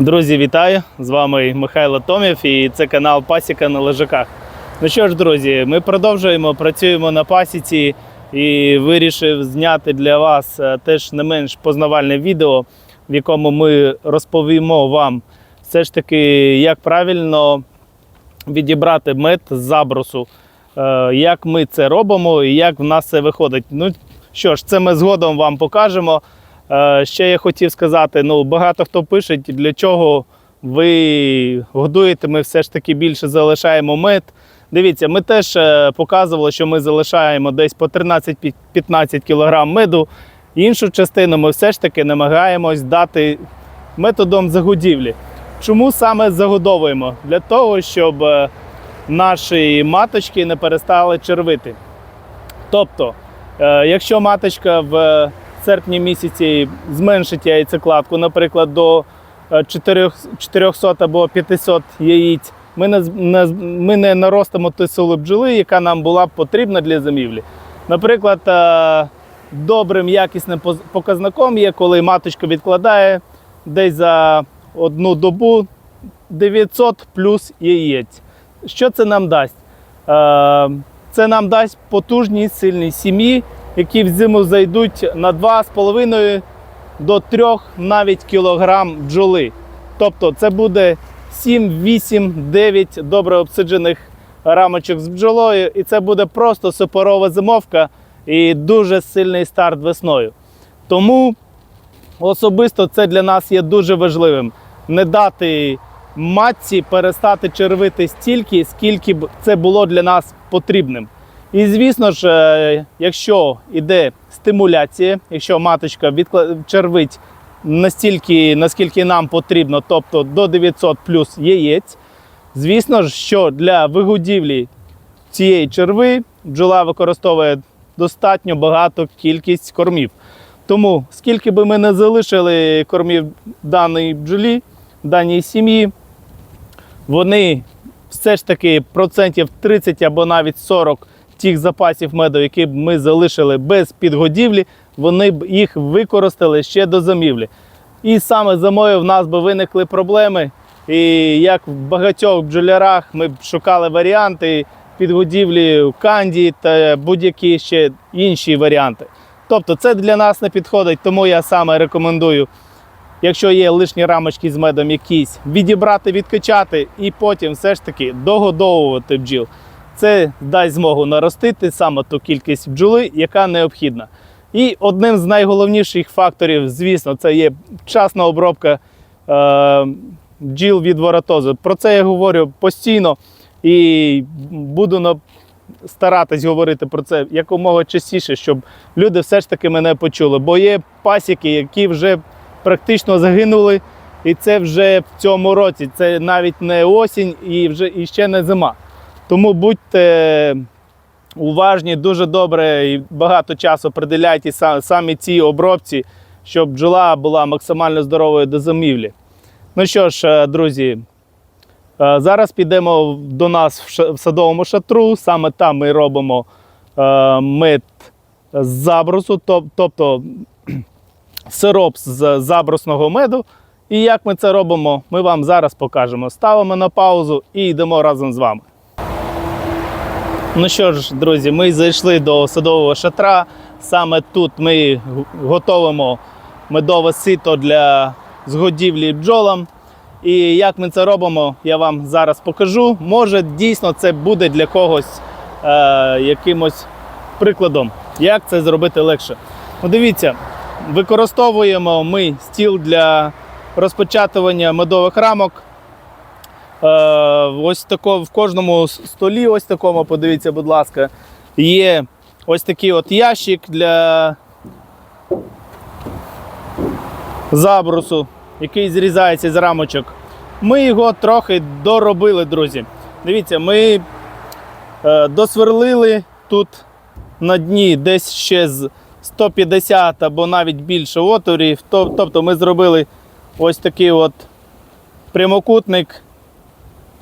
Друзі, вітаю! З вами Михайло Томів і це канал Пасіка на лежаках. Ну що ж, друзі, ми продовжуємо, працюємо на пасіці і вирішив зняти для вас е, теж не менш познавальне відео, в якому ми розповімо вам все ж таки, як правильно відібрати мед з забросу, е, як ми це робимо і як в нас це виходить. Ну що ж, це ми згодом вам покажемо. Е, Ще я хотів сказати: ну багато хто пише, для чого ви годуєте. Ми все ж таки більше залишаємо мед. Дивіться, ми теж е, показували, що ми залишаємо десь по 13-15 кг меду. Іншу частину ми все ж таки намагаємось дати методом загодівлі. Чому саме загодовуємо? Для того, щоб е, наші маточки не перестали червити. Тобто, якщо маточка в серпні місяці зменшить яйцекладку, наприклад, до е, 4 400 або 500 яєць, ми не, ми не наростимо ту силу бджоли, яка нам була б потрібна для зимівлі. Наприклад, е, добрим якісним показником є, коли маточка відкладає десь за одну добу 900 плюс яєць. Що це нам дасть? Е, Це нам дасть потужні сильні сім'ї, які в зиму зайдуть на 2,5 до 3 навіть кілограм бджоли. Тобто це буде 7, 8, 9 добре обсиджених рамочок з бджолою, і це буде просто супорова зимовка і дуже сильний старт весною. Тому особисто це для нас є дуже важливим. Не дати матці перестати червити стільки, скільки б це було для нас потрібним. І звісно ж, е, якщо йде стимуляція, якщо маточка червить настільки, наскільки нам потрібно, тобто до 900 плюс яєць, звісно ж, що для вигодівлі цієї черви бджола використовує достатньо багато кількість кормів. Тому скільки би ми не залишили кормів даній бджолі, даній сім'ї, вони все ж таки процентів 30 або навіть 40 тих запасів меду, які б ми залишили без підгодівлі, вони б їх використали ще до замівлі. І саме зимою в нас би виникли проблеми. І як в багатьох бджолярах ми б шукали варіанти підгодівлі канді та будь-які ще інші варіанти. Тобто це для нас не підходить, тому я саме рекомендую якщо є лишні рамочки з медом якісь, відібрати, відкачати і потім все ж таки догодовувати бджіл. Це дасть змогу наростити саме ту кількість бджоли, яка необхідна. І одним з найголовніших факторів, звісно, це є вчасна обробка е, бджіл від воротозу. Про це я говорю постійно і буду старатись говорити про це якомога частіше, щоб люди все ж таки мене почули. Бо є пасіки, які вже практично загинули, і це вже в цьому році. Це навіть не осінь і вже і ще не зима. Тому будьте уважні, дуже добре і багато часу приділяйте са- самі цій обробці, щоб бджола була максимально здоровою до зимівлі. Ну що ж, е, друзі, е, зараз підемо до нас в садовому шатру. Саме там ми робимо е, мед з забросу, тоб- тобто сироп з забросного меду. І як ми це робимо, ми вам зараз покажемо. Ставимо на паузу і йдемо разом з вами. Ну що ж, друзі, ми зайшли до садового шатра. Саме тут ми г- готуємо медове сито для згодівлі бджолам. І як ми це робимо, я вам зараз покажу. Може, дійсно це буде для когось е, якимось прикладом, як це зробити легше. Ну, дивіться, використовуємо ми стіл для розпочатування медових рамок. Е, ось тако, в кожному столі, ось такому, подивіться, будь ласка, є ось такий от ящик для забрусу, який зрізається з рамочок. Ми його трохи доробили, друзі. Дивіться, ми е, досверлили тут на дні десь ще з 150 або навіть більше отворів. Тобто ми зробили ось такий от прямокутник.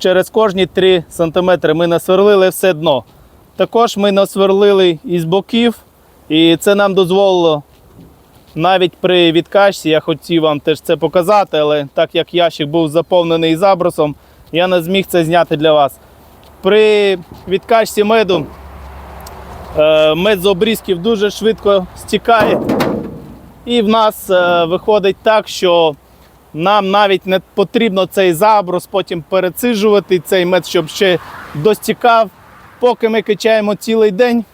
Через кожні 3 см ми насверлили все дно. Також ми насверлили із боків, і це нам дозволило навіть при відкачці я хотів вам теж це показати, але так як ящик був заповнений забросом, я не зміг це зняти для вас. При відкачці меду е, мед з обрізків дуже швидко стікає. І в нас е, виходить так, що нам навіть не потрібно цей заброс потім перецижувати цей мед, щоб ще достікав. Поки ми качаємо цілий день,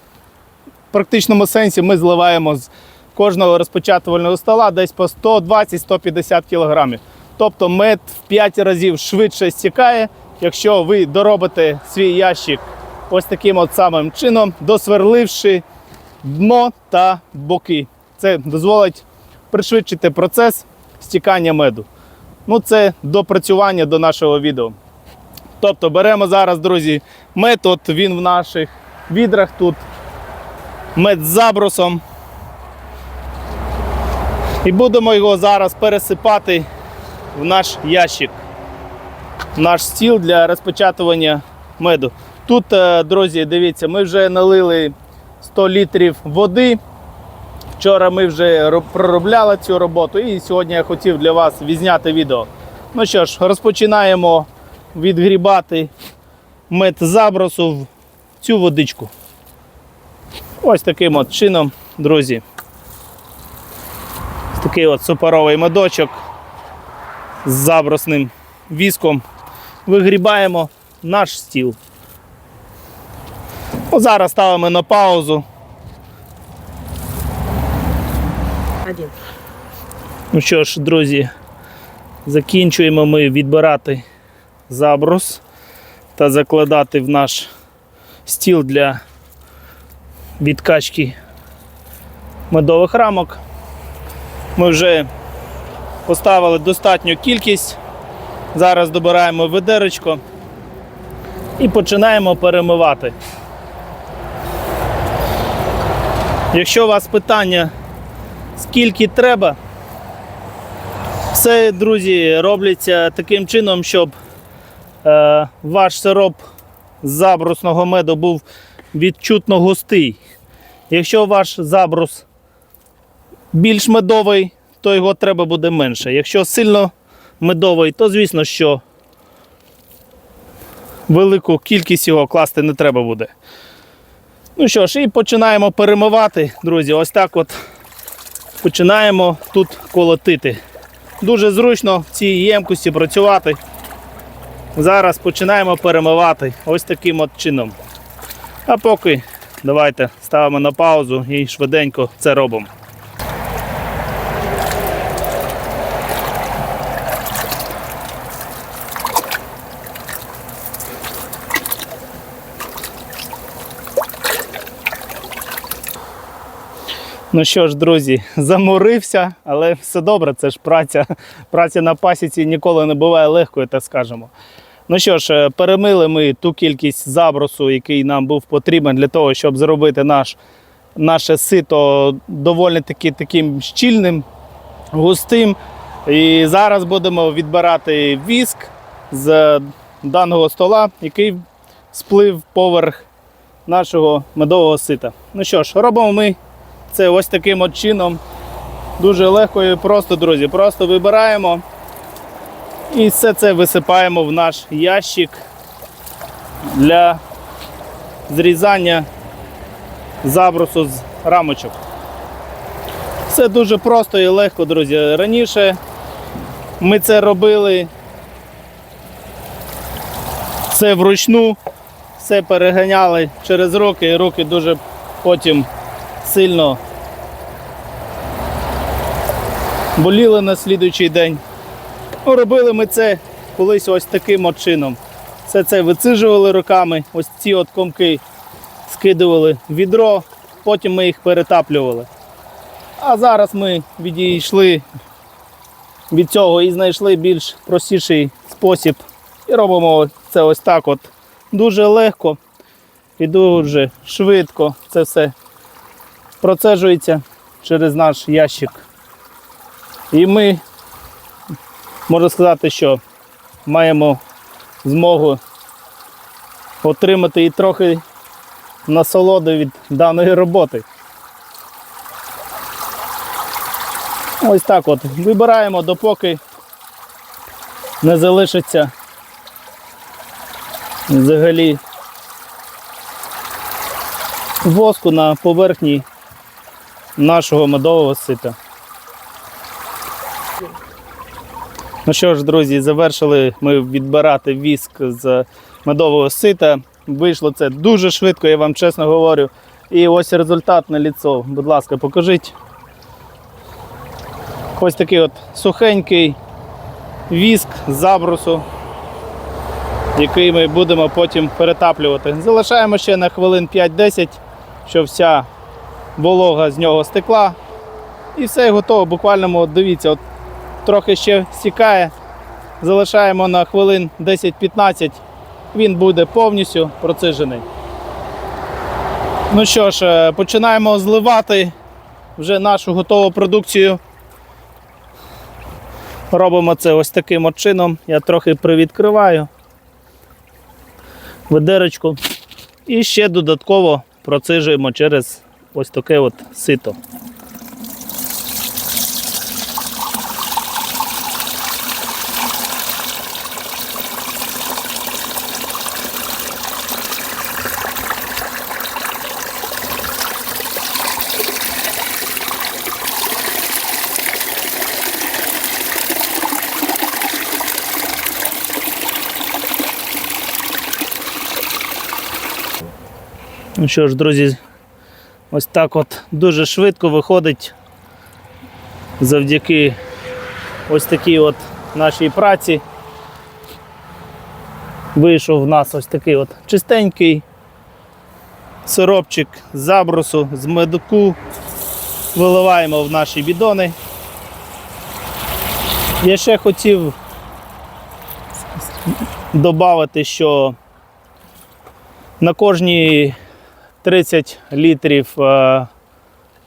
в практичному сенсі ми зливаємо з кожного розпочатувального стола десь по 120-150 кг. Тобто мед в 5 разів швидше стікає, якщо ви доробите свій ящик ось таким от самим чином, досверливши дно та боки. Це дозволить пришвидшити процес стікання меду. Ну, це допрацювання до нашого відео. Тобто беремо зараз, друзі, мед, от він в наших відрах тут. Мед з забросом. І будемо його зараз пересипати в наш ящик, в наш стіл для розпечатування меду. Тут, е, друзі, дивіться, ми вже налили 100 літрів води. Вчора ми вже проробляли цю роботу і сьогодні я хотів для вас відзняти відео. Ну що ж, розпочинаємо відгрібати мед забросу в цю водичку. Ось таким от чином, друзі. Такий от супоровий медочок з забросним віском. Вигрібаємо наш стіл. О, зараз ставимо на паузу. Ну що ж, друзі, закінчуємо ми відбирати забрус та закладати в наш стіл для відкачки медових рамок. Ми вже поставили достатню кількість. Зараз добираємо ведеречко і починаємо перемивати. Якщо у вас питання, скільки треба, все, друзі, робляться таким чином, щоб е, ваш сироп з забрусного меду був відчутно густий. Якщо ваш забрус більш медовий, то його треба буде менше. Якщо сильно медовий, то звісно, що велику кількість його класти не треба буде. Ну що ж, і починаємо перемивати, друзі. Ось так от починаємо тут колотити. Дуже зручно в цій ємкості працювати. Зараз починаємо перемивати ось таким от чином. А поки давайте ставимо на паузу і швиденько це робимо. Ну що ж, друзі, заморився, але все добре, це ж праця. Праця на пасіці ніколи не буває легкою, так скажемо. Ну що ж, е, перемили ми ту кількість забросу, який нам був потрібен для того, щоб зробити наш, наше сито доволі таки таким щільним, густим. І зараз будемо відбирати віск з даного стола, який сплив поверх нашого медового сита. Ну що ж, робимо ми це ось таким от чином. Дуже легко і просто, друзі. Просто вибираємо і все це висипаємо в наш ящик для зрізання забрусу з рамочок. Все дуже просто і легко, друзі. Раніше ми це робили все вручну, все переганяли через руки, і руки дуже потім сильно боліли на слідуючий день. Ну, робили ми це колись ось таким от чином. Все це вицижували руками, ось ці от комки скидували в відро, потім ми їх перетаплювали. А зараз ми відійшли від цього і знайшли більш простіший спосіб. І робимо це ось так от дуже легко і дуже швидко це все процежується через наш ящик. І ми, можу сказати, що маємо змогу отримати і трохи насолоди від даної роботи. Ось так от. Вибираємо, допоки не залишиться взагалі воску на поверхні нашого медового сита. Ну що ж, друзі, завершили ми відбирати віск з медового сита. Вийшло це дуже швидко, я вам чесно говорю. І ось результат на ліцо. Будь ласка, покажіть. Ось такий от сухенький віск з забрусу, який ми будемо потім перетаплювати. Залишаємо ще на хвилин 5-10, щоб вся волога з нього стекла. І все готово. Буквально от дивіться, от трохи ще стікає. Залишаємо на хвилин 10-15, він буде повністю процижений. Ну що ж, е, починаємо зливати вже нашу готову продукцію. Робимо це ось таким от чином. Я трохи привідкриваю ведерочку. І ще додатково процижуємо через ось таке от сито. Ну що ж, друзі, ось так от дуже швидко виходить завдяки ось такій от нашій праці. Вийшов в нас ось такий от чистенький сиропчик з забрусу, з медку. Виливаємо в наші бідони. Я ще хотів додати, що на кожні 30 літрів е,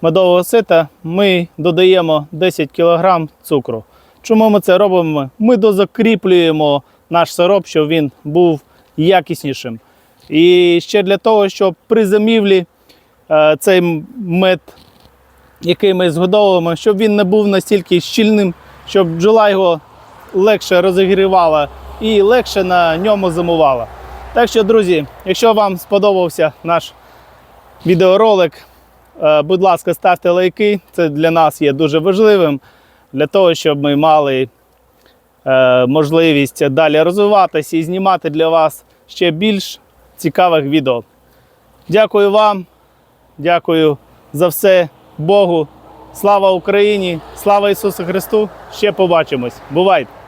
медового сита ми додаємо 10 кг цукру. Чому ми це робимо? Ми дозакріплюємо наш сироп, щоб він був якіснішим. І ще для того, щоб при замівлі е, цей мед, який ми згодовуємо, щоб він не був настільки щільним, щоб бджола його легше розігрівала і легше на ньому зимувала. Так що, друзі, якщо вам сподобався наш відеоролик, е, будь ласка, ставте лайки. Це для нас є дуже важливим для того, щоб ми мали е, можливість далі розвиватися і знімати для вас ще більш цікавих відео. Дякую вам, дякую за все Богу. Слава Україні! Слава Ісусу Христу! Ще побачимось! Бувайте!